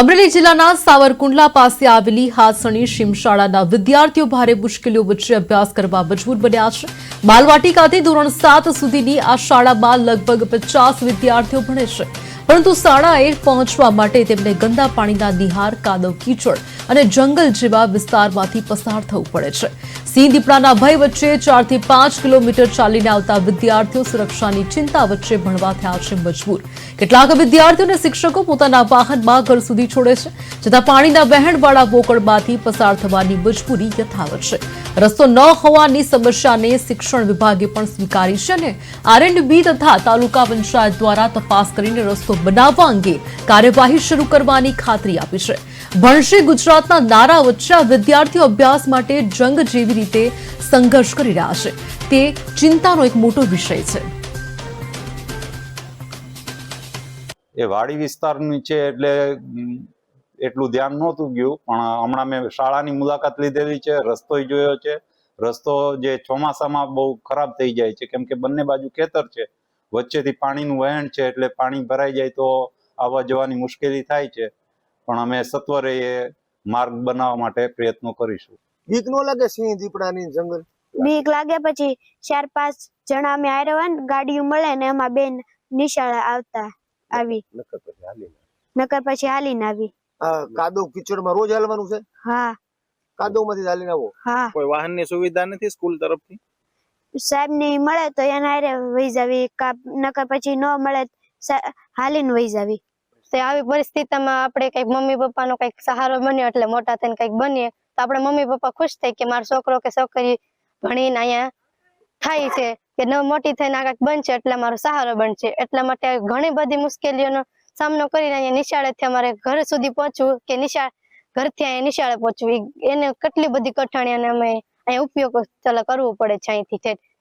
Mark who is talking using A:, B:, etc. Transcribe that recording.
A: અમરેલી જિલ્લાના સાવરકુંડલા પાસે આવેલી હાથસણી શિમશાળાના વિદ્યાર્થીઓ ભારે મુશ્કેલીઓ વચ્ચે અભ્યાસ કરવા મજબૂર બન્યા છે. બાલવાટિકાથી ધોરણ સાત સુધીની આ શાળામાં લગભગ પચાસ વિદ્યાર્થીઓ ભણે છે. પરંતુ શાળાએ પહોંચવા માટે તેમને ગંદા પાણીના નિહાર, કાદવ, કીચડ અને જંગલ જેવા વિસ્તારમાંથી પસાર થવું પડે છે. સિંહ દીપડાના ભય વચ્ચે ચારથી પાંચ કિલોમીટર ચાલીને આવતા વિદ્યાર્થીઓ સુરક્ષાની ચિંતા વચ્ચે ભણવા થયા છે મજબૂર. કેટલાક વિદ્યાર્થીઓ અને શિક્ષકો પોતાના વાહનમાં ઘર સુધી છોડે છે છતાં પાણીના વહેણવાળા બોકડમાંથી પસાર થવાની મજબૂરી યથાવત છે. રસ્તો ન હોવાની સમસ્યાને શિક્ષણ વિભાગે પણ સ્વીકારી છે અને આરએનબી તથા તાલુકા પંચાયત દ્વારા તપાસ કરીને રસ્તો બનાવવા અંગે કાર્યવાહી શરૂ કરવાની ખાતરી આપી છે. ભણશે ગુજરાતના નારા ઉચ્ચા વિદ્યાર્થીઓ અભ્યાસ માટે જંગ જેવી રીતે સંઘર્ષ કરી રહ્યા છે. તે ચિંતાનો એક મોટો વિષય છે.
B: એ વાડી વિસ્તારની છે એટલે એટલું ધ્યાન નહોતું ગયું, પણ હમણાં મેં શાળાની મુલાકાત લીધેલી છે રસ્તોય જોયો છે. રસ્તો જે ચોમાસામાં બહુ ખરાબ થઈ જાય છે, કેમ કે બંને બાજુ ખેતર છે. વચ્ચેથી પાણીનું વહેણ છે, એટલે પાણી ભરાઈ જાય તો આવવા જવાની મુશ્કેલી થાય છે. પણ અમે સત્વરે એ માર્ગ બનાવવા માટે પ્રયત્નો કરીશું.
C: બીક નો લાગે સિંહ દીપડાની જંગલ?
D: બીક લાગે પછી ચાર પાંચ જણા અમે આયરવાન ગાડીઓ મળે ને એમાં બેન નિશાળ આવતા આવી.
C: નકર પછી હાલીને.
D: નકર પછી હાલીને આવી.
C: કાદવ કિચડમાં રોજ હાલવાનું છે?
D: હા.
C: કાદવમાંથી જ હાલીને આવો?
D: હા.
E: કોઈ વાહનની સુવિધા નથી સ્કૂલ તરફથી?
D: સાહેબની મળે તો એને હારે વહી જાવી નકર પછી ન મળે હાલીને વહી જાવી.
F: આવી પરિસ્થિતિમાં આપણે કંઈક મમ્મી પપ્પાનો કંઈક સહારો બન્યો એટલે મોટા થઈને કંઈક બનીએ, તો આપણે મમ્મી પપ્પા ખુશ થાય કે મારો છોકરો કે છોકરી ભણીને અહીંયા થાય છે કે ન મોટી થઈને આ કંઈક બનશે એટલે મારો સહારો બનશે. એટલા માટે ઘણી બધી મુશ્કેલીઓનો સામનો કરીને અહીંયા નિશાળેથી અમારે ઘર સુધી પહોંચવું કે નિશાળ, ઘરથી અહીંયા નિશાળે પહોંચવું. એને કેટલી બધી કઠણાઈ અને અમે અહીંયા ઉપયોગ કરવો પડે છે અહીંથી